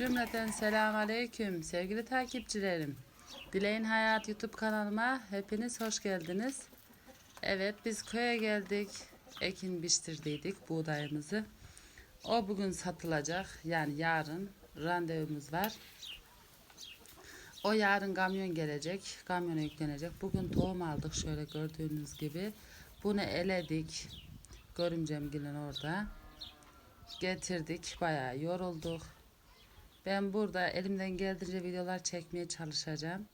Cümleten selam aleyküm sevgili takipçilerim. Dileğin Hayat YouTube kanalıma hepiniz hoş geldiniz. Evet biz köye geldik. Ekin biçtirdiydik buğdayımızı. O bugün satılacak. Yani yarın randevumuz var. O yarın kamyon gelecek. Kamyona yüklenecek. Bugün tohum aldık şöyle gördüğünüz gibi. Bunu eledik. Görümcem gelin orada. Getirdik. Bayağı yorulduk. Ben burada elimden geldiğince videolar çekmeye çalışacağım.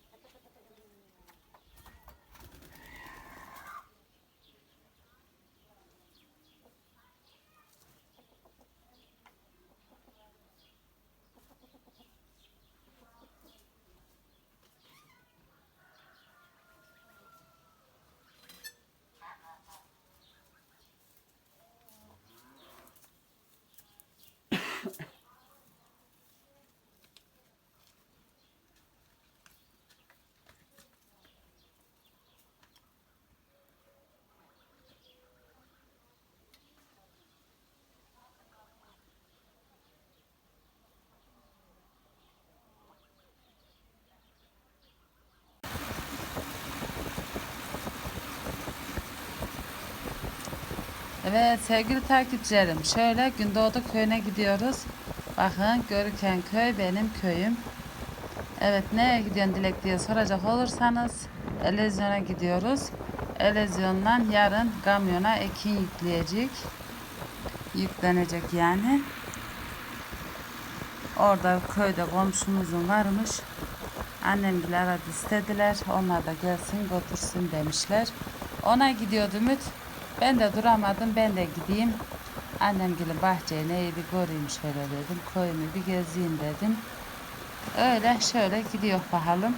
Evet sevgili takipçilerim şöyle Gündoğdu köyüne gidiyoruz. Bakın Görüken köy benim köyüm. Evet nereye gidiyorsun Dilek diye soracak olursanız Elezyon'a gidiyoruz. Elezyon'dan yarın kamyona ekin yükleyecek. Yüklenecek yani. Orada köyde komşumuzun varmış. Annem bile aradı istediler. Onlar da gelsin götürsün demişler. Ona gidiyordu Ümit. Ben de duramadım. Ben de gideyim. Annem gelin bahçeye neyi bir göreyim şöyle dedim. Köyümü bir gezeyim dedim. Öyle şöyle gidiyor bakalım.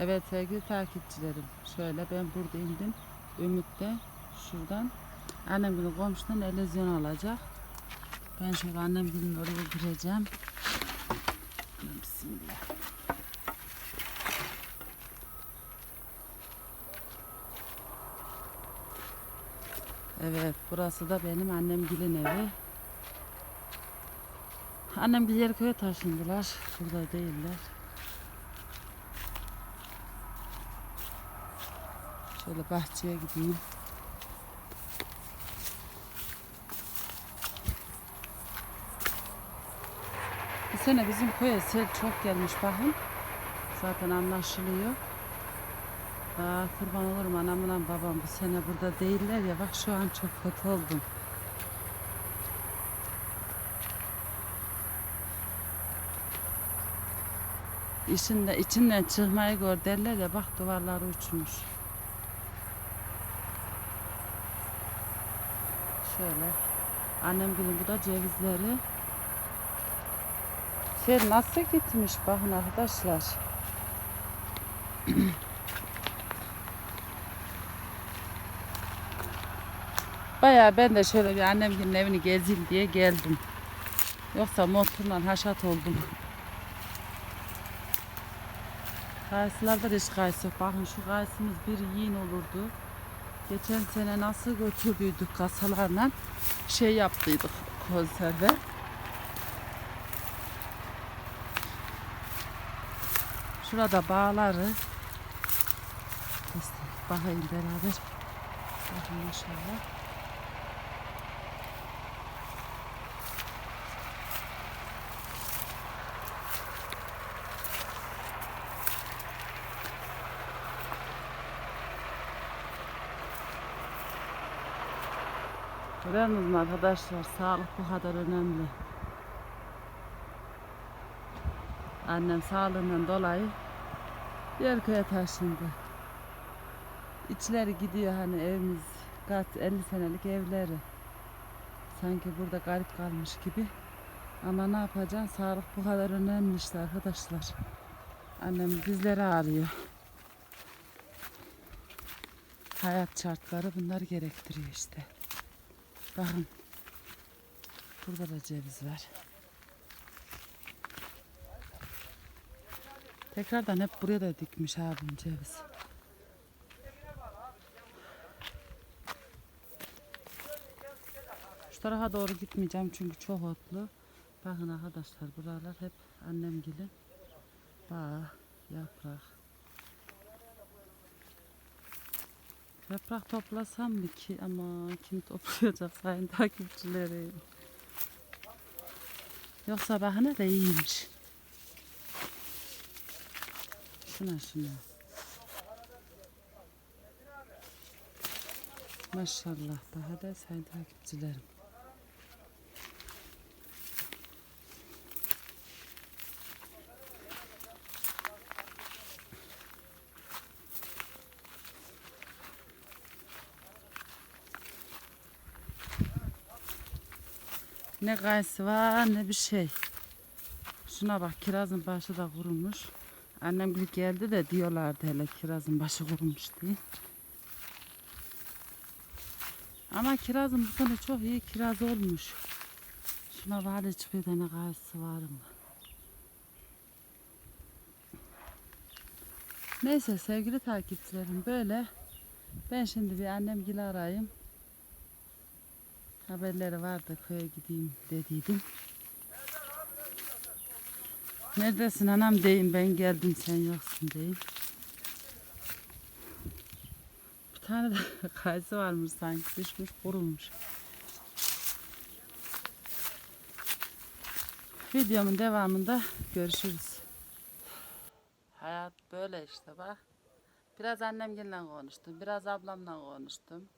Evet sevgili takipçilerim. Şöyle ben burada indim. Ümit de şuradan annem günü komşudan elezyon alacak. Ben şöyle annem günün oraya gireceğim. Bismillah. Evet burası da benim annem gilin evi. Annem bir yer köye taşındılar. Burada değiller. Şöyle bahçeye gideyim. Bu sene bizim köye sel çok gelmiş bakın. Zaten anlaşılıyor. Aa, kurban olurum anamla babam bu sene burada değiller ya bak şu an çok kötü oldum. İçinde, içinden çıkmayı gör derler ya bak duvarları uçmuş. Şöyle. Annem günü bu da cevizleri. Şey nasıl gitmiş bakın arkadaşlar. Bayağı ben de şöyle bir annemgilin evini gezeyim diye geldim. Yoksa motorla haşat oldum. Kayısılarda da hiç kayısı yok. Bakın şu kayısımız bir yiyin olurdu. Geçen sene nasıl götürdüydük kasalarla şey yaptıydık konserve. Şurada bağları. İşte bakayım beraber. Bakın maşallah. Görüyorsunuz mu arkadaşlar? Sağlık bu kadar önemli. Annem sağlığından dolayı diğer köye taşındı. İçleri gidiyor hani evimiz kaç 50 senelik evleri. Sanki burada garip kalmış gibi. Ama ne yapacaksın? Sağlık bu kadar önemli işte arkadaşlar. Annem dizleri ağrıyor. Hayat şartları bunlar gerektiriyor işte. Bakın. Burada da ceviz var. Tekrardan hep buraya da dikmiş abim ceviz. Şu tarafa doğru gitmeyeceğim çünkü çok otlu. Bakın arkadaşlar buralar hep annem gelin. Bağ, yaprak. Yaprak toplasam mı ki ama kim toplayacak sayın takipçilerim. Yoksa bahane de iyiymiş. Şuna şuna. Maşallah daha da sayın takipçilerim. Ne kayısı var ne bir şey. Şuna bak kirazın başı da kurumuş. Annem bir geldi de diyorlardı hele kirazın başı kurumuş diye. Ama kirazın bu sene çok iyi kiraz olmuş. Şuna var hiçbir tane kayısı var mı? Neyse sevgili takipçilerim böyle. Ben şimdi bir annemgili arayayım. Haberleri vardı köye gideyim dediydim. Neredesin anam deyin ben geldim sen yoksun deyin. Bir tane de kayısı varmış sanki düşmüş kurumuş. Videomun devamında görüşürüz. Hayat böyle işte bak. Biraz annemle konuştum, biraz ablamla konuştum.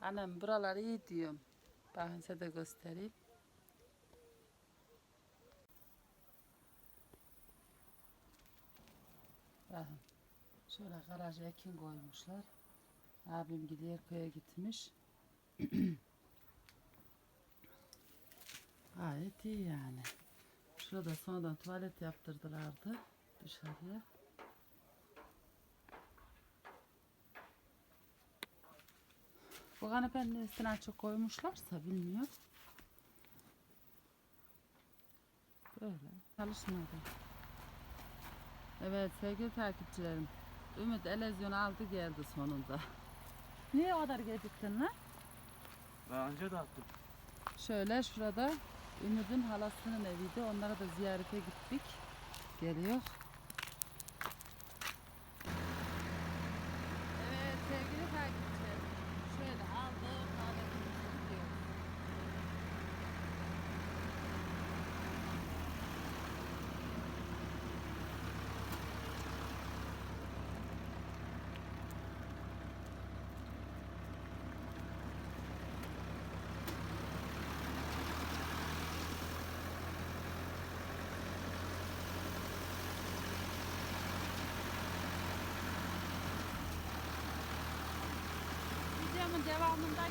Annem buralar iyi diyorum. Bakın size de göstereyim. Bakın. Şöyle garaj ekin koymuşlar. Abim gidiyor köye gitmiş. Gayet iyi yani. Şurada sonradan tuvalet yaptırdılardı dışarıya. Bu kanepenin üstüne açık koymuşlarsa bilmiyorum. Böyle çalışmadı. Evet sevgili takipçilerim. Ümit elezyon aldı geldi sonunda. Niye o kadar geciktin lan? Daha önce de attım. Şöyle şurada Ümit'in halasının eviydi. Onlara da ziyarete gittik. Geliyor. Evet sevgili takipçilerim. Şöyle aldık. Kahvemizi gidiyoruz. Videomun devamında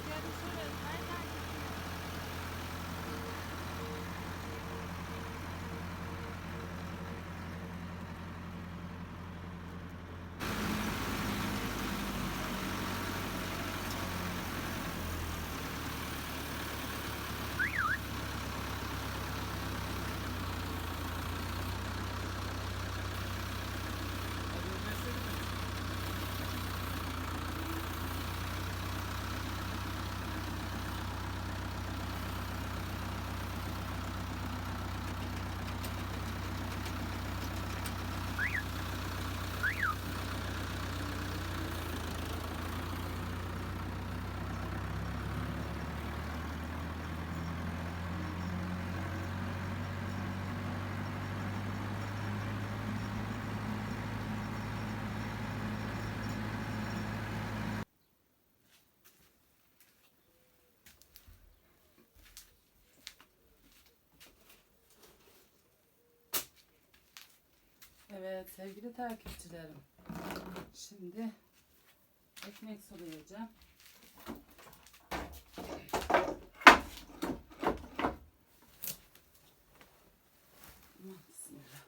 Evet sevgili takipçilerim. Şimdi ekmek sulayacağım. Aman bismillah.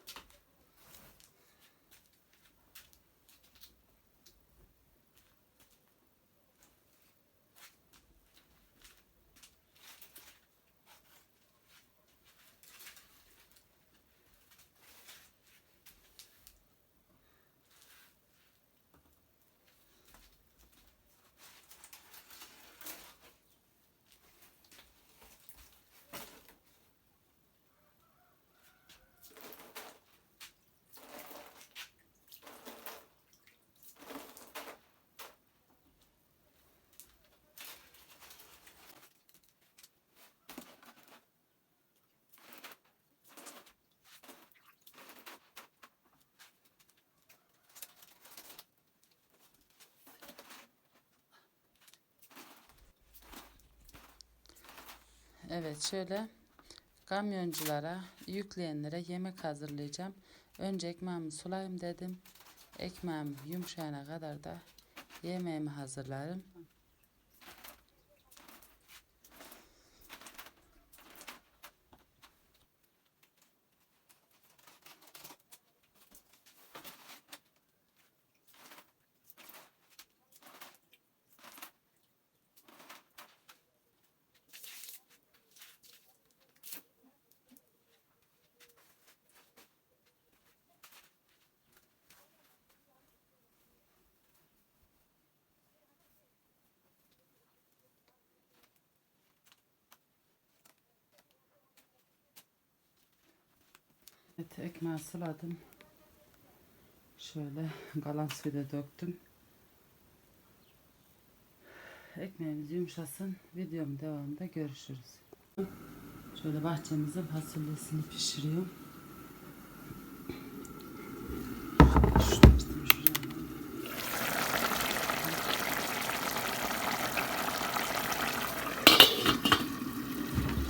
Evet şöyle kamyonculara, yükleyenlere yemek hazırlayacağım. Önce ekmeğimi sulayayım dedim. Ekmeğim yumuşayana kadar da yemeğimi hazırlarım. Evet ekmeği suladım. Şöyle kalan suyu da döktüm. Ekmeğimiz yumuşasın. Videomun devamında görüşürüz. Şöyle bahçemizin fasulyesini pişiriyorum.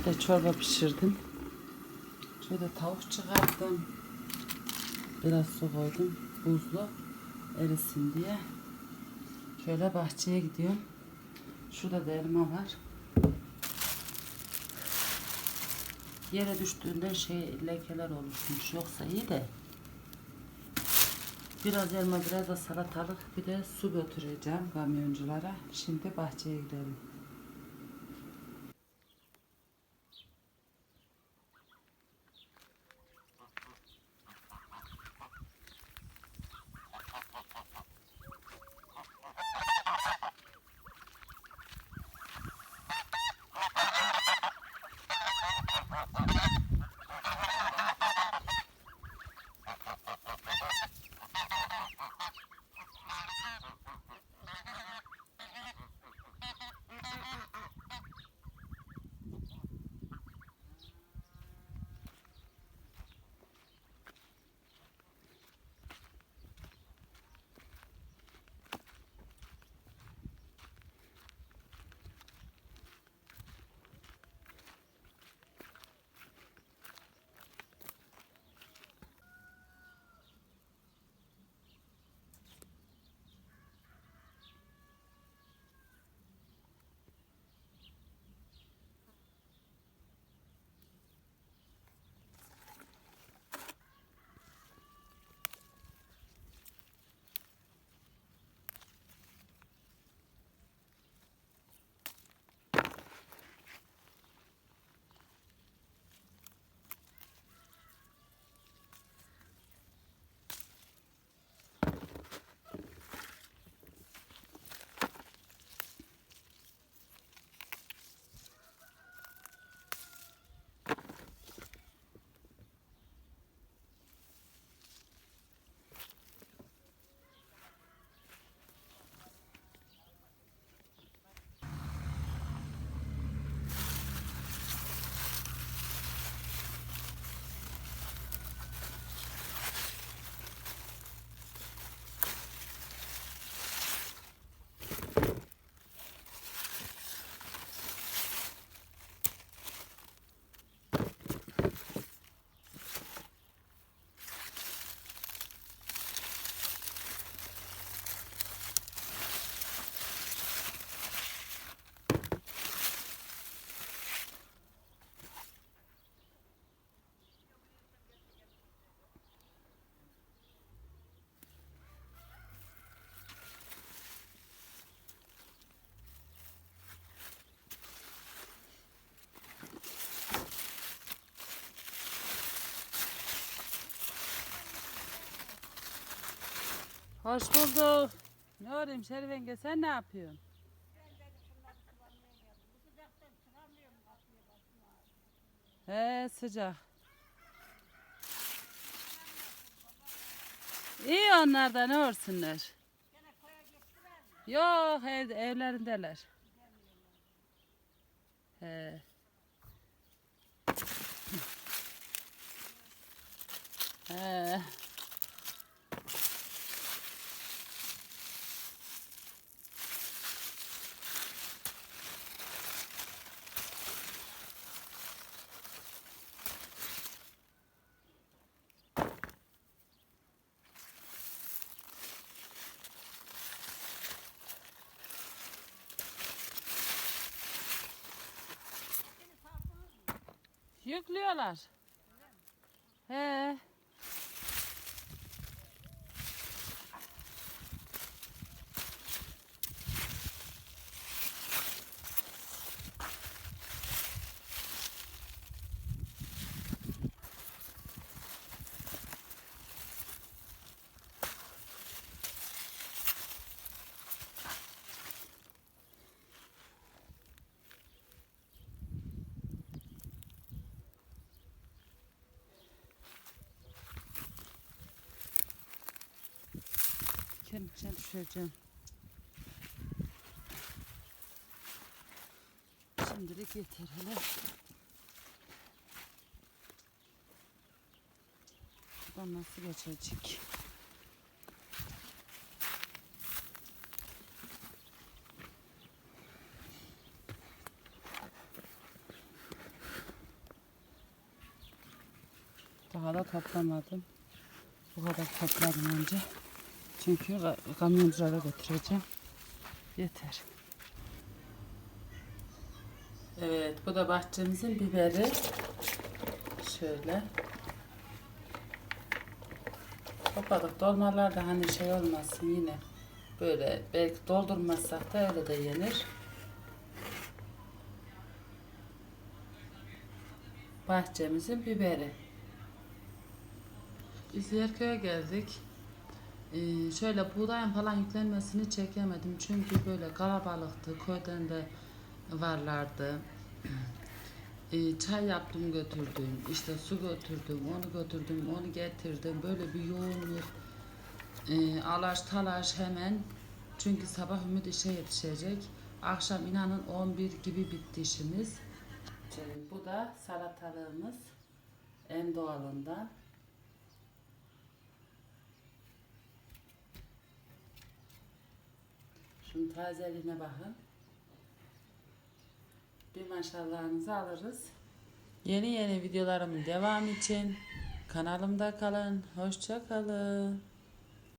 De çorba pişirdim. Şöyle tavuk çıkarttım. Biraz su koydum. Buzlu erisin diye. Şöyle bahçeye gidiyorum. Şurada da elma var. Yere düştüğünde şey lekeler oluşmuş. Yoksa iyi de. Biraz elma, biraz da salatalık, bir de su götüreceğim kamyonculara. Şimdi bahçeye gidelim. Hoş bulduk. Ne arayayım Şerifenge sen ne yapıyorsun? He sıcak. İyi onlar da ne olsunlar. Yok ev, evlerindeler. He. He. Yüklüyorlar. He. Diken içine düşeceğim. Şimdilik yeter hele. Buradan nasıl geçecek? Daha da toplamadım. Bu kadar topladım önce. Çünkü ka- kamyonculara götüreceğim. Yeter. Evet, bu da bahçemizin biberi. Şöyle. Topladık. Dolmalar da hani şey olmasın yine. Böyle belki doldurmazsak da öyle de yenir. Bahçemizin biberi. Biz Yerköy'e geldik. Ee, şöyle buğdayın falan yüklenmesini çekemedim. Çünkü böyle kalabalıktı köyden de varlardı. Ee, çay yaptım götürdüm. İşte su götürdüm onu götürdüm onu getirdim. Böyle bir yoğunluk ee, alaş talaş hemen. Çünkü sabah Ümit işe yetişecek. Akşam inanın 11 gibi bitti işimiz. Ee, bu da salatalığımız en doğalından Şunun tazeliğine bakın. Bir maşallahınızı alırız. Yeni yeni videolarımın devam için kanalımda kalın. Hoşça kalın.